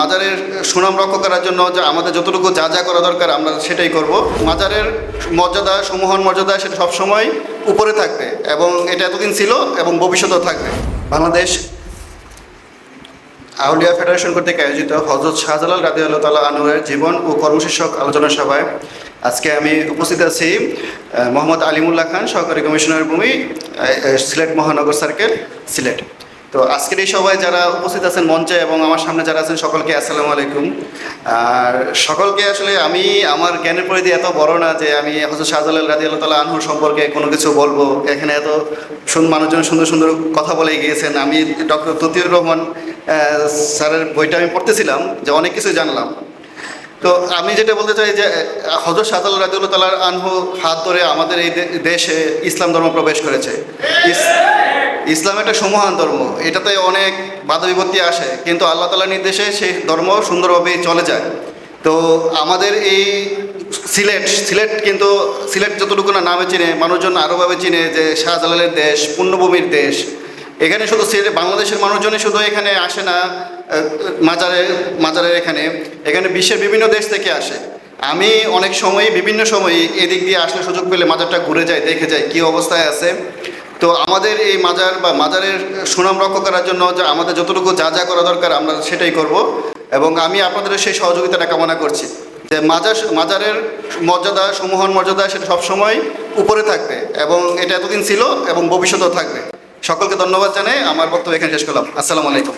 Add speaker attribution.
Speaker 1: মাজারের সুনাম রক্ষা করার জন্য যে আমাদের যতটুকু যা যা করা দরকার আমরা সেটাই করব। মাজারের মর্যাদা সমূহন মর্যাদা সেটা সবসময় উপরে থাকবে এবং এটা এতদিন ছিল এবং ভবিষ্যতেও থাকবে। বাংলাদেশ আউলিয়া ফেডারেশন কর্তৃক আয়োজিত হজরত শাহজালাল রাজি আল্লাহ তালা আনোয়ারের জীবন ও কর্মশীর্ষক আলোচনা সভায় আজকে আমি উপস্থিত আছি মোহাম্মদ আলিমুল্লাহ খান, সহকারী কমিশনার ভূমি সিলেট মহানগর সার্কেল, সিলেট। তো আজকের এই সবাই যারা উপস্থিত আছেন মঞ্চে এবং আমার সামনে যারা আছেন সকলকে আসসালামু আলাইকুম। আর সকলকে আসলে আমি আমার জ্ঞানের পরিধি এত বড় না যে আমি হজরত শাহজালাল রাজি আল্লাহ তালা আনহুর সম্পর্কে কোনো কিছু বলব। এখানে এত মানুষজন সুন্দর সুন্দর কথা বলে গিয়েছেন। আমি ডক্টর ততিউর রহমান স্যারের বইটা আমি পড়তেছিলাম যে অনেক কিছু জানলাম। তো আমি যেটা বলতে চাই যে হজরত শাহজাল রাদিউল্লাহ তালার আনহু হাত ধরে আমাদের এই দেশে ইসলাম ধর্ম প্রবেশ করেছে। ইসলাম একটা সমহান ধর্ম, এটাতে অনেক বাধা বিপত্তি আসে, কিন্তু আল্লাহ তালার নির্দেশে সেই ধর্ম সুন্দরভাবেই চলে যায়। তো আমাদের এই সিলেট সিলেট কিন্তু, সিলেট যতটুকু না নামে চিনে, মানুষজন আরোভাবে চিনে যে শাহজালালের দেশ পুণ্যভূমির দেশ। এখানে শুধু সিলেট, বাংলাদেশের মানুষজনই শুধু এখানে আসে না মাজারে, মাজারের এখানে। এখানে বিশ্বের বিভিন্ন দেশ থেকে আসে। আমি অনেক সময় বিভিন্ন সময় এদিক দিয়ে আসলে সুযোগ পেলে মাজারটা ঘুরে যাই, দেখে যাই কী অবস্থায় আছে। তো আমাদের এই মাজার বা মাজারের সুনাম রক্ষা করার জন্য যে আমাদের যতটুকু যা যা করা দরকার আমরা সেটাই করব। এবং আমি আপনাদের সেই সহযোগিতাটা কামনা করছি যে মাজার মাজারের মর্যাদা সমূহন মর্যাদা সেটা সবসময় উপরে থাকবে এবং এটা এতদিন ছিল এবং ভবিষ্যতেও থাকবে। সকলকে ধন্যবাদ জানাই। আমার বক্তব্য এখানে শেষ করলাম। আসসালামু আলাইকুম।